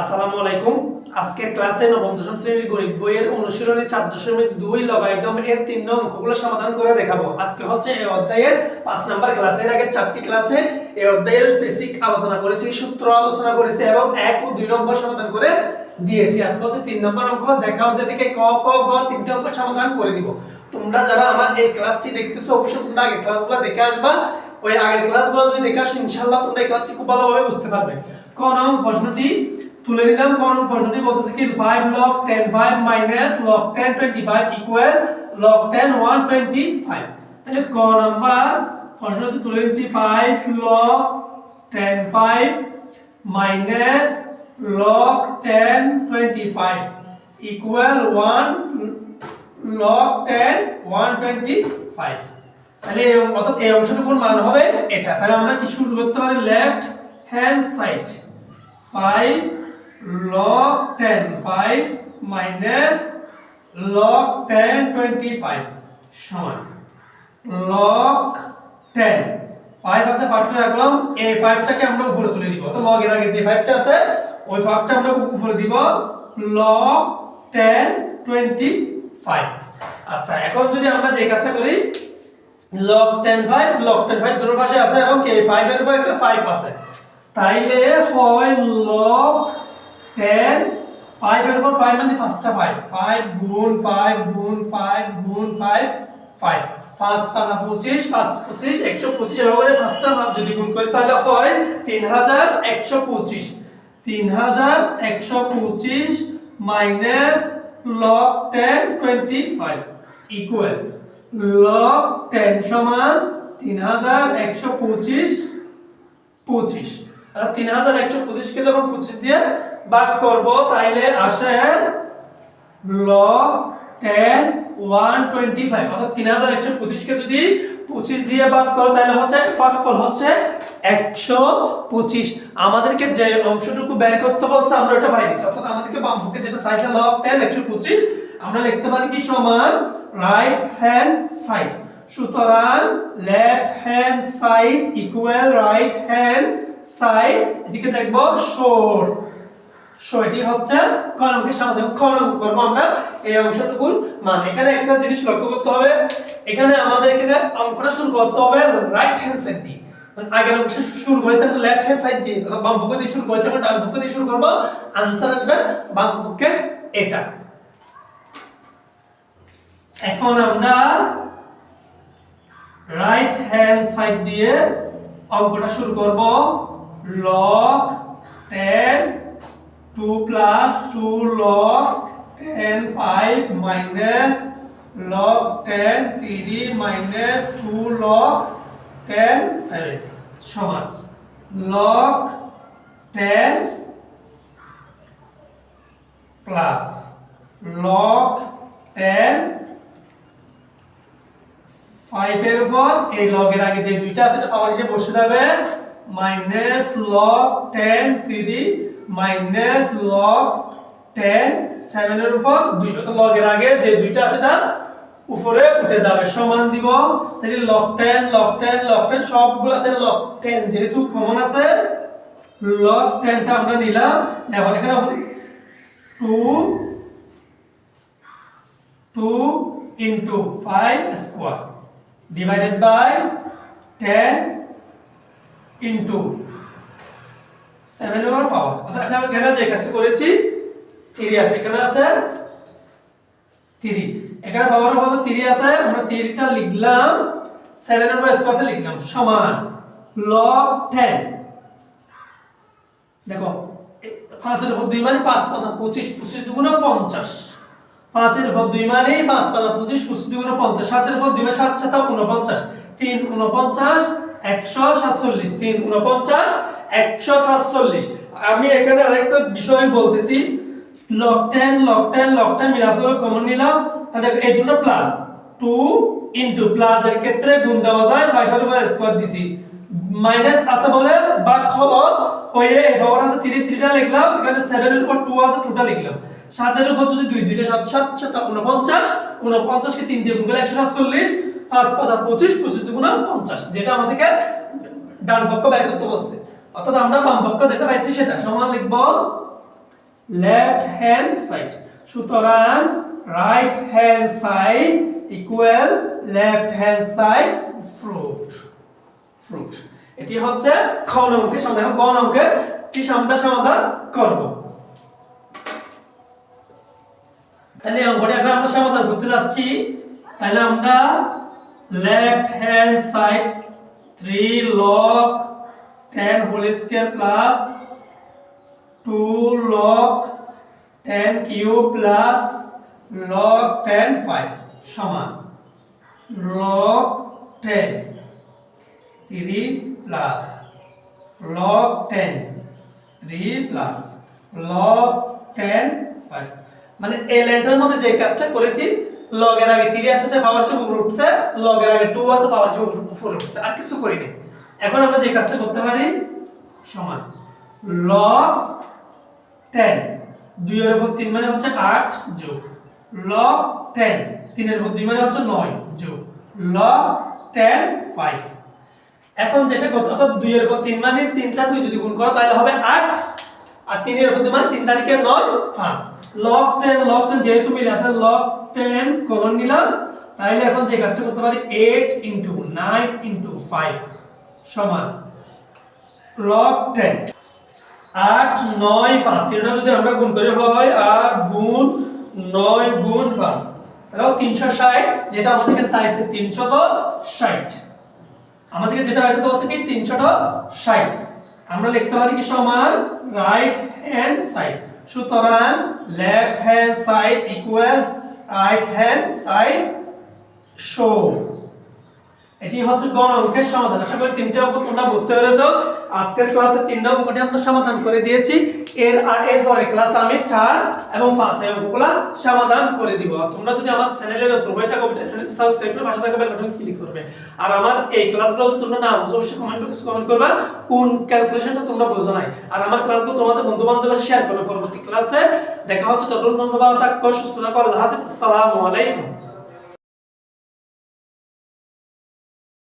আসসালামু আলাইকুম। আজকের ক্লাসে নবম, দশম শ্রেণির গরিব বইয়ের অনুশীলনী চার দশমিক দুই লগাইদম এর তিন নং অঙ্কগুলো সমাধান করে দেখাবো। আজকে হচ্ছে এই অধ্যায়ের পাঁচ নাম্বার ক্লাসের আগে চারটি ক্লাসে এই অধ্যায়ের বেসিক আলোচনা করেছি, সূত্র আলোচনা করেছি এবং এক ও দুই নম্বর সমাধান করে দিয়েছি। আজকে হচ্ছে তিন নম্বর অঙ্ক। দেখা হচ্ছে থেকে ক ক, গ তিনটে অঙ্ক সমাধান করে দিব। তোমরা যারা আমার এই ক্লাসটি দেখতেছো, অবশ্যই তোমরা আগের ক্লাসগুলো দেখে আসবা। ওই আগের ক্লাসগুলো যদি দেখে আসো, ইনশাআল্লাহ তোমরা এই ক্লাসটি খুব ভালোভাবে বুঝতে পারবে। ক নং প্রশ্নটি তুলে নিলাম ক নং প্রশ্নটি বলতেছে কি 5 log 10 5 minus log 10 25 equal log 10 125 তাহলে ক নাম্বার প্রশ্নটি তুলে নিচ্ছি 5 log 10 5 minus log 10 25 equal 1 log 10 125 তাহলে অর্থাৎ এই অংশটুকুর মান হবে এটা। তাহলে আমরা কি শুরু করতে পারি? Left hand side 5 log 10 5 minus log 10 25 সমান। log 10 5 আছে 5টা রাখলাম। এই 5টাকে আমরা উপরে তুলে দিব। তো log এর আগে যে 5টা আছে, ওই 5টা আমরা উপরে দিব। log 10 25 আচ্ছা এখন যদি আমরা যে কাজটা করি, log 10 5 log 10 5 দুটোর পাশে আছে, এবং কে 5 এর উপর একটা 5 আছে। তাইলে হয় log 10 5 এর উপর 5 মানে পাঁচটা 5 5 গুণ 5 গুণ 5 গুণ 5 5 পাঁচ পাঁচ পঁচিশ পাঁচ, পঁচিশ, একশো পঁচিশ এভাবে করে পাঁচটা ভাগ যদি গুণ করি তাহলে হয় তিন হাজার একশো পঁচিশ। তিন হাজার একশো পঁচিশ minus log ten twenty five equal log ten সমান তিন হাজার একশো পঁচিশ পঁচিশ। আর তিন হাজার একশো পঁচিশকে যখন পঁচিশ দিয়ে ভাগ করব তাইলে আসে log ten one twenty five অর্থাৎ তিন হাজার একশো পঁচিশকে যদি পঁচিশ দিয়ে ভাগ করো তাহলে হচ্ছে ভাগফল হচ্ছে একশো পঁচিশ। আমাদেরকে যে অংশটুকু বের করতে বলছে, আমরা ওটা পাই দিচ্ছি। অর্থাৎ আমাদেরকে বাম পক্ষে যেটা চাইছে লগ টেন একশো পঁচিশ, আমরা লিখতে পারি কি সমান রাইট হ্যান্ড সাইড সুতরাং left hand side equal right hand side এদিকে দেখব শোর এটি হচ্ছে কলমকে সমাধান কলম করব আমরা। এই অংশটুকুর মান। এখানে একটা জিনিস লক্ষ্য করতে হবে। এখানে আমাদেরকে অঙ্কটা শুরু করতে হবে রাইট হ্যান্ড সাইড দিয়ে। মানে আগের অংশ শুরু করেছে আমরা লেফট হ্যান্ড সাইড দিয়ে বাম পক্ষ দিয়ে শুরু করেছে আমরা ডান পক্ষ দিয়ে শুরু করব। আনসার আসবে বাম পক্ষের এটা। এখন আমরা রাইট হ্যান্ড সাইড দিয়ে অঙ্কটা শুরু করব। log 10 2 plus 2 log 10 5 minus log 10 3 minus 2 log 10 7 সমান। log 10 plus log 10 ফাইভ এর উপর, এই লগের আগে যে দুইটা আছে, এটা পাওয়ার হিসেবে বসে যাবে। Minus log ten three minus log ten seven এর উপর দুই। অর্থাৎ লগের আগে যে দুইটা আছে এটা উপরে উঠে যাবে, সমান দিব। তাহলে log ten log ten log ten সবগুলাতে log ten যেহেতু কমন আছে লগ টেনটা আমরা নিলাম। দেখো এখানে two two into 5 square divided by 10 into 7 over power অর্থাৎ এখানে যে কাজটা করেছি 3 আছে। এখানে আছে 3 এখানে পাওয়ার অফ আছে 3 আছে। আমরা 3টা লিখলাম 7 over স্কয়ার লিখলাম সমান log 10 দেখো পাঁচের উপর দুই মানে পাঁচ পাঁচ পঁচিশ পঁচিশ দুগুণে পঞ্চাশ। পাঁচের উপর দুই মানে পাঁচ পাঁচ পঁচিশ পঁচিশ দুগুণে পঞ্চাশ। সাতের উপর দুই মানে সাত সাত উনপঞ্চাশ তিন উনপঞ্চাশ একশো সাতচল্লিশ, তিন উনপঞ্চাশ একশো সাতচল্লিশ। আমি এখানে আরেকটা বিষয় বলতেছি। Log ten log ten log ten মিলাসল common নিলাম। তাহলে এই দুটো প্লাস টু ইন্টু প্লাস এর ক্ষেত্রে গুণ দেওয়া যায় ফাইভ এর উপর স্কোয়ার দিছি মাইনাস আছে বলে বাদ হল হয়ে এই পাওয়ার আছে 3 3টা লিখলাম। এখানে 7 এর উপর 2 আছে 2টা লিখলাম। 7 এর উপর যদি 2 2টা 7 7 7 49 49 কে 3 দিয়ে গুণ করলে 147 5 5 25 25 দুগুণ 50 যেটা আমাদেরকে ডান পক্ষ বের করতে বলছে। অর্থাৎ আমরা বাম পক্ষ যেটা পাইছি সেটা, সমান লিখব লেফট হ্যান্ড সাইড সুতরাং right hand side equal left hand side fruit ফ্রুট এটি হচ্ছে খ অঙ্কের সমাধান গ অঙ্কের কি আমরা সমাধান করব। তাহলে অঙ্কটি এখন আমরা সমাধান করতে যাচ্ছি। তাহলে আমরা left hand side 3 log 10 whole square plus 2 log 10 cube plus log 10 5 সমান। Log 10 3 plus log 10 3 plus log 10 5 মানে এই লাইনটার মধ্যে যে কাজটা করেছি log এর আগে 3 আছে, সে পাওয়ার সব উপরে উঠছে log এর আগে 2 আছে পাওয়ার সব উপরে উঠছে। আর কিছু করিনি এখন আমরা যে কাজটা করতে পারি, সমান। log 10 2 এর উপর 3 মানে হচ্ছে 8 যোগ। log 10 3 এর উপর 2 মানে হচ্ছে 9 যোগ। log 10 5 এখন যেটা করতে অর্থাৎ 2 এর উপর 3 মানে 3টা 2 যদি গুণ করো, তাহলে হবে 8 আর 3 এর উপর 2 মানে 3 তারিখে 9 5 log 10 log 10 যেহেতু মিলে আছে, log 10 কমন নিলাম তাহলে এখন যে কাজটা করতে পারি 8 ইনটু 9 ইনটু 5 সমান log 10 আট, নয়, পাঁচ, তিনটা যদি আমরা গুণ করি হয়, আট গুণ নয় গুণ পাঁচ। তাহলে তিনশো ষাট, যেটা আমাদেরকে চাইছে তিনশত ষাট। আমাদেরকে যেটা বের করতে বলছে কি, তিনশত ষাট। আমরা লিখতে পারি কি সমান রাইট হ্যান্ড সাইড সুতরাং left hand side equal right hand side শো এটি হচ্ছে গণ অঙ্কের সমাধান। আশা করি তিনটে অঙ্ক তোমরা বুঝতে পেরেছ। আজকের ক্লাসে তিনটা অঙ্কটি আমরা সমাধান করে দিয়েছি। এর আর এর পরে ক্লাস আমি চার এবং পাঁচ এই অঙ্কগুলা সমাধান করে দিব। তোমরা যদি আমার চ্যানেলে নতুন হয়ে থাকো অবশ্যই চ্যানেল সাবস্ক্রাইব করে পাশে থাকা বেল বাটন ক্লিক করবে। আর আমার এই ক্লাসগুলো যদি তোমরা না বুঝো, অবশ্যই কমেন্ট বক্সে কমেন্ট করবা, কোন ক্যালকুলেশনটা তোমরা বোঝো নাই। আর আমার ক্লাসগুলো তোমাদের বন্ধু বান্ধবের শেয়ার করবে পরবর্তী ক্লাসে। দেখা হচ্ছে, ততক্ষণ ধন্যবাদ থাকো, সুস্থ থাকো, আল্লাহ হাফেজ, আসসালামু আলাইকুম।